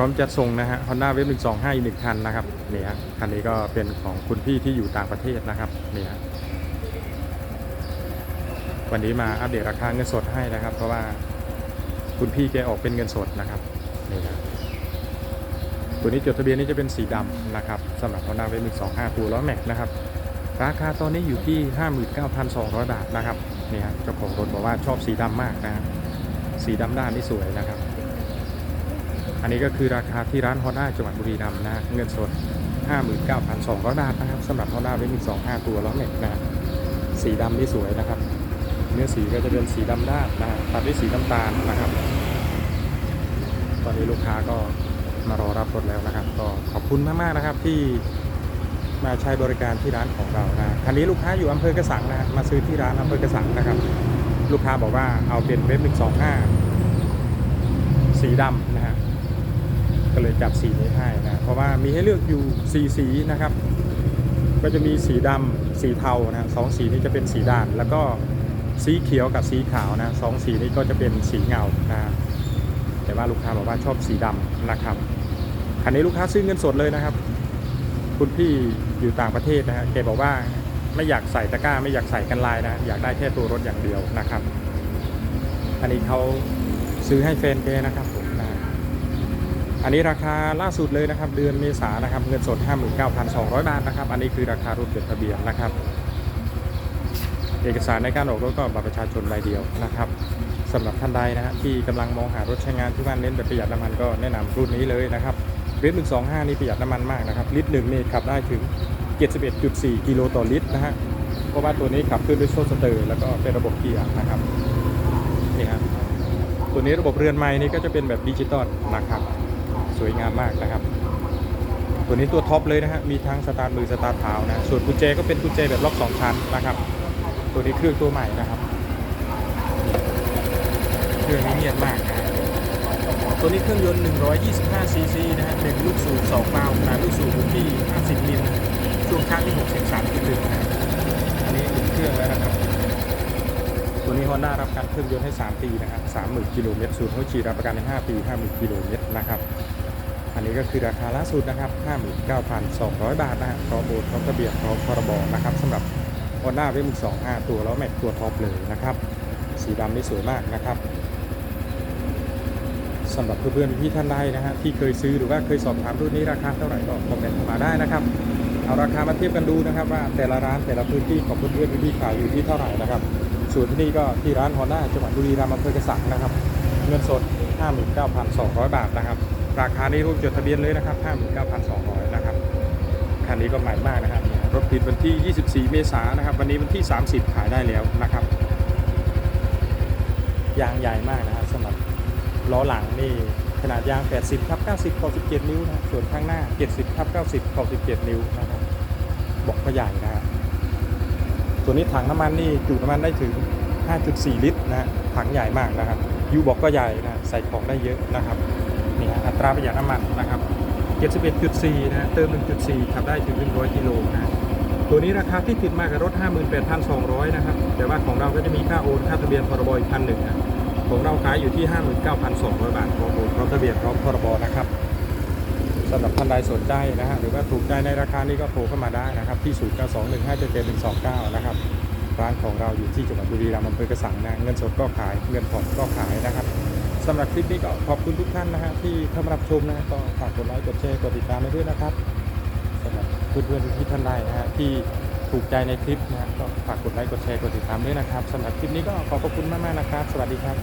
ร้อมจัดส่งนะฮะ Honda Wave 125อีกหนึ่งคันนะครับนี่ฮะคันนี้ก็เป็นของคุณพี่ที่อยู่ต่างประเทศนะครับนี่ฮะวันนี้มาอัปเดตราคาเงินสดให้นะครับ เพราะว่าคุณพี่แกออกเป็นเงินสดนะครับนี่นะตัวนี้จดทะเบียนนี้จะเป็นสีดำนะครับสำหรับ Honda Wave 125ตัวล้อแม็กนะครับราคาตอนนี้อยู่ที่ 59,200 บาทนะครับเนี่ฮะเจ้าของรถบอกว่าชอบสีดำมากนะฮะสีดำด้านนี่สวยนะครับ อันนี้ก็คือราคาที่ร้าน Honda จังหวัดบุรีรัมย์นะเงินสด 59,200 บาทนะครับสำหรับ Honda w a v 125 ตัวล้อแม็กนะสีดำนี่สวยนะครับ เนื้อสีก็จะเป็นสีดำด้านนะตัดด้วยสีน้ำตาลนะครับ ตอนนี้ลูกค้าก็มารอรับรถแล้วนะครับ ก็ขอบคุณมากๆนะครับที่มาใช้บริการที่ร้านของเรานะคันนี้ลูกค้าอยู่อำเภอกระสังนะมาซื้อที่ร้านอำเภอกระสังนะครับ ลูกค้าบอกว่าเอาเป็นเว็บ125สีดำนะฮะ ก็เลยจัดสีนี้ให้นะ เพราะว่ามีให้เลือกอยู่สีสีนะครับ ก็จะมีสีดำสีเทานะสองสีนี้จะเป็นสีด่าน แล้วก็สีเขียวกับสีขาวนะสองสีนี้ก็จะเป็นสีเงานะแต่ว่าลูกค้าบอกว่าชอบสีดำนะครับคันนี้ลูกค้าซื้อเงินสดเลยนะครับ คุณพี่อยู่ต่างประเทศนะฮะแกบอกว่าไม่อยากใส่ตะกร้าไม่อยากใส่กันลายนะอยากได้แค่ตัวรถอย่างเดียวนะครับ อันนี้เขาซื้อให้แฟนแกนะครับผ อันนี้ราคาล่าสุดเลยนะครับ เดือนเมษานะครับเงินสด 59,200 บาทนะครับ อันนี้คือราคารถจดทะเบียนนะครับ เอกสารในการออกรถก็บัตรประชาชนใบเดียวนะครับสำหรับท่านใดนะฮะที่กำลังมองหารถใช้งานที่บ้านเน้นแบบประหยัดน้ำมันก็แนะนำรุ่นนี้เลยนะครับเวฟ125นี่ประหยัดน้ำมันมากนะครับ ลิตรหนึ่งนี่ขับได้ถึง 71.4 กิโลต่อลิตรนะฮะเพราะว่าตัวนี้ขับเคลื่อนด้วยโซ่สเตอร์ แล้วก็เป็นระบบเกียร์นะครับนี่ฮะตัวนี้ระบบเรือนไม้นี่ก็จะเป็นแบบดิจิตอลนะครับ สวยงามมากนะครับ ตัวนี้ตัวท็อปเลยนะฮะมีทั้งสตาร์ทมือสตาร์ทเท้านะส่วนกุญแจก็เป็นกุญแจแบบล็อกสองชั้นนะครับ ตัวนี้เครื่องตัวใหม่นะครับเครื่องนี้เนียนมากนะตัวนี้เครื่องยนต์ 125 ซีซีนะฮะหนึ่งลูกสูบสองวาล์วขนาดลูกสูบอยู่ที่ 50 มิลช่วงข้างที่6เซน3ที่1นะอันนี้อุ่นเครื่องแล้วนะครับ ตัวนี้ Honda รับการเครื่องยนต์ให้ 3 ปีนะครับ30,000กิโลเมตรศูนย์หัวฉีดรับประกันใน 5 ปี 50,000กิโลเมตรนะครับ อันนี้ก็คือราคาล่าสุดนะครับ 59,200 บาทนะฮะพร้อมโบนพร้อมทะเบียนพร้อมพรบนะครับสำหรับ Honda w a v 125ตัวแล้วแม็กตัวท็อปเลยนะครับ สีดำนี่สวยมากนะครับสำหรับเพื่อนๆพี่ท่านใดนะฮะที่เคยซื้อหรือว่าเคยสอบถามรุ่นนี้ราคาเท่าไหร่ก็คอมเมนต์มาได้นะครับเอาราคามาเทียบกันดูนะครับว่าแต่ละร้านแต่ละพื้นที่ของเพื่อนๆพี่ๆขายอยู่ที่เท่าไหร่นะครับ ส่วนที่นี่ก็ที่ร้านฮอนด้าจังหวัดบุรีรัมย์อำเภอกระสังนะครับ เงินสด 59,200 บาทนะครับ ราคานี้รูปจดทะเบียนเลยนะครับ 59,200 นะครับ คันนี้ก็ใหม่มากนะครับ รถปิดวันที่ 24 เมษายนนะครับ วันนี้วันที่ 30 ขายได้แล้วนะครับ ยางใหญ่มากนะครับสำหรับล้อหลังนี่ขนาดยาง 80ทับ90ขอบ17 นิ้วนะส่วนข้างหน้า 70ทับ90ขอบ17 นิ้วนะครับบอกก็ใหญ่นะครับ ตัวนี้ถังน้ำมันนี่จุน้ำมันได้ถึง 5.4 ลิตรนะฮะถังใหญ่มากนะครับยูบอกก็ใหญ่นะใส่ของได้เยอะนะครับนี่ฮะอัตราประหยัดน้ำมันนะครับ71.4นะเติม 1.4ขับได้ถึง 100 กิโลนะตัวนี้ราคาที่ติดมากกับรถ 58,200 นะครับ แต่ว่าของเราก็จะมีค่าโอนค่าทะเบียนพรบอีกพันหนึ่งนะของเราขายอยู่ที่ 59,200 บาทพร้อมโอนพร้อมทะเบียนพร้อมพรบนะครับ สำหรับท่านใดสนใจนะฮะหรือว่าถูกใจในราคานี้ก็โทรเข้ามาได้นะครับ ที่ 0 9 2 1 5 7 7 1 2 9 นะครับ ร้านของเราอยู่ที่จังหวัดบุรีรัมย์อำเภอกระสังนะเงินสดก็ขายเงินผ่อนก็ขายนะครับสำหรับคลิปนี้ก็ขอบคุณทุกท่านนะฮะที่เข้ามารับชมนะก็ฝากกดไลค์กดแชร์กดติดตามด้วยนะครับสำหรับเพื่อนๆที่ท่านใดนะฮะที่ถูกใจในคลิปนะฮะก็ฝากกดไลค์กดแชร์กดติดตามด้วยนะครับสำหรับคลิปนี้ก็ขอบพระคุณมากๆนะครับ สวัสดีครับ